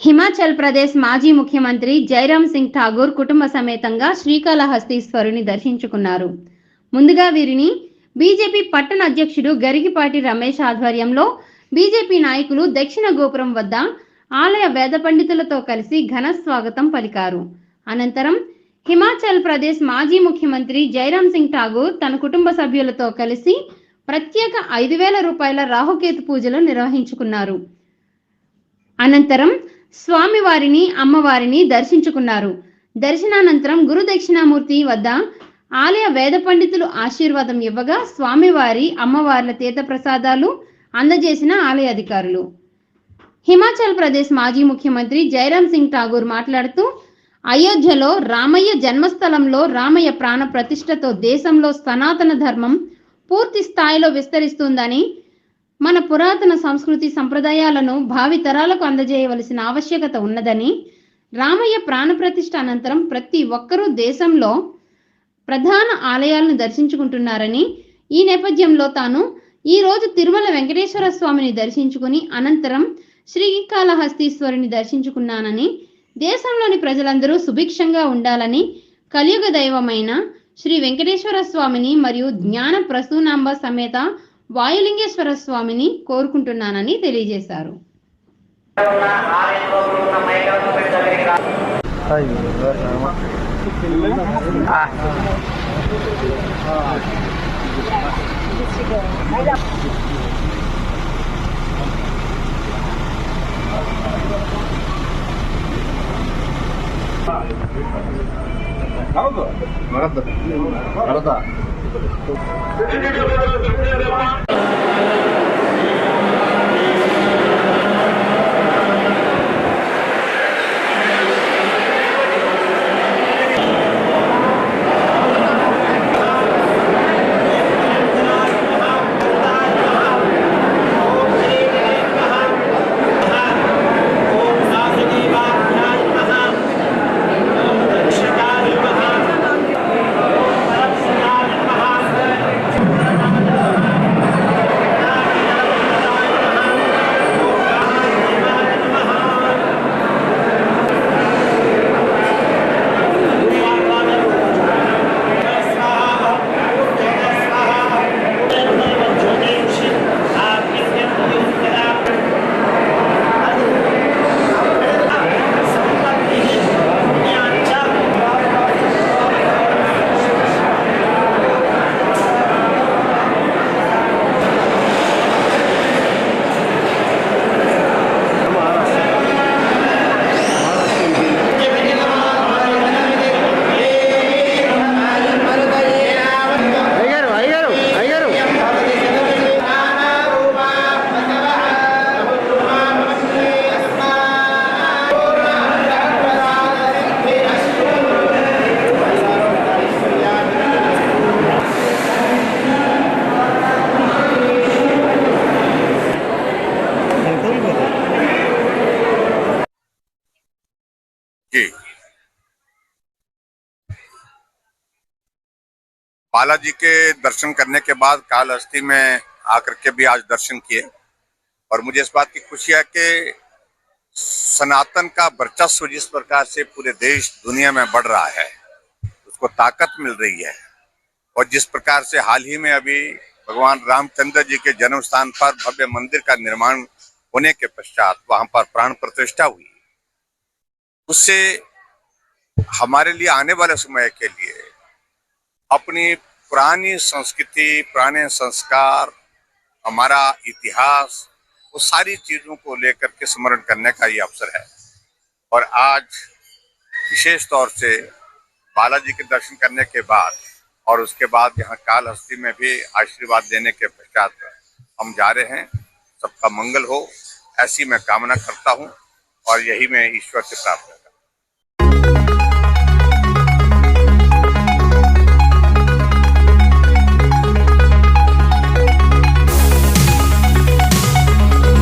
హిమాచల్ ప్రదేశ్ మాజీ ముఖ్యమంత్రి జైరామ్ సింగ్ ఠాగూర్ కుటుంబ సమేతంగా శ్రీకాళహస్తీశ్వరుని దర్శించుకున్నారు. ముందుగా వీరిని బీజేపీ పట్టణ అధ్యక్షుడు గరిగిపాటి రమేష్ ఆధ్వర్యంలో బీజేపీ నాయకులు దక్షిణ గోపురం వద్ద ఆలయ వేద పండితులతో కలిసి ఘన స్వాగతం పలికారు. అనంతరం హిమాచల్ ప్రదేశ్ మాజీ ముఖ్యమంత్రి జైరామ్ సింగ్ ఠాగూర్ తన కుటుంబ సభ్యులతో కలిసి ప్రత్యేక ఐదు వేల రూపాయల రాహుకేతు పూజలు నిర్వహించుకున్నారు. అనంతరం స్వామివారిని అమ్మవారిని దర్శించుకున్నారు. దర్శనానంతరం గురు దక్షిణామూర్తి వద్ద ఆలయ వేద పండితులు ఆశీర్వాదం ఇవ్వగా స్వామివారి అమ్మవార్ల తీర్థ ప్రసాదాలు అందజేసిన ఆలయ అధికారులు. హిమాచల్ ప్రదేశ్ మాజీ ముఖ్యమంత్రి జైరామ్ సింగ్ ఠాగూర్ మాట్లాడుతూ అయోధ్యలో రామయ్య జన్మస్థలంలో రామయ్య ప్రాణ ప్రతిష్టతో దేశంలో సనాతన ధర్మం పూర్తి స్థాయిలో విస్తరిస్తుందని మన పురాతన సంస్కృతి సంప్రదాయాలను భావితరాలకు అందజేయవలసిన ఆవశ్యకత ఉన్నదని రామయ్య ప్రాణప్రతిష్ఠ అనంతరం ప్రతి ఒక్కరూ దేశంలో ప్రధాన ఆలయాలను దర్శించుకుంటున్నారని ఈ నేపథ్యంలో తాను ఈ రోజు తిరుమల వెంకటేశ్వర స్వామిని దర్శించుకుని అనంతరం శ్రీకాళహస్తీశ్వరుని దర్శించుకున్నానని దేశంలోని ప్రజలందరూ సుభిక్షంగా ఉండాలని కలియుగ దైవమైన శ్రీ వెంకటేశ్వర స్వామిని మరియు జ్ఞాన ప్రసూనాంబ సమేత వాయులింగేశ్వర స్వామిని కోరుకుంటున్నానని తెలియజేశారు. అయ్యో ಹೌದು. ಮರದ. ಮರದ. बालाजी के दर्शन करने के बाद कालहस्ती में आकर के भी आज दर्शन किए। और मुझे इस बात की खुशी है कि सनातन का वर्चस्व जिस प्रकार से पूरे देश, दुनिया में बढ़ रहा है, उसको ताकत मिल रही है। और जिस प्रकार से हाल ही में अभी भगवान रामचंद्र जी के जन्म स्थान पर भव्य मंदिर का निर्माण होने के पश्चात वहाँ पर प्राण प्रतिष्ठा हुई। उससे हमारे लिए आने वाले समय के लिए अपनी पुरानी संस्कृति, पुराने संस्कार, हमारा इतिहास, वो सारी चीज़ों को लेकर के स्मरण करने का ये अवसर है। और आज विशेष तौर से बालाजी के दर्शन करने के बाद और उसके बाद यहाँ काल हस्ती में भी आशीर्वाद देने के पश्चात हम जा रहे हैं। सबका मंगल हो, ऐसी मैं कामना करता हूँ और यही मैं ईश्वर से हूँ।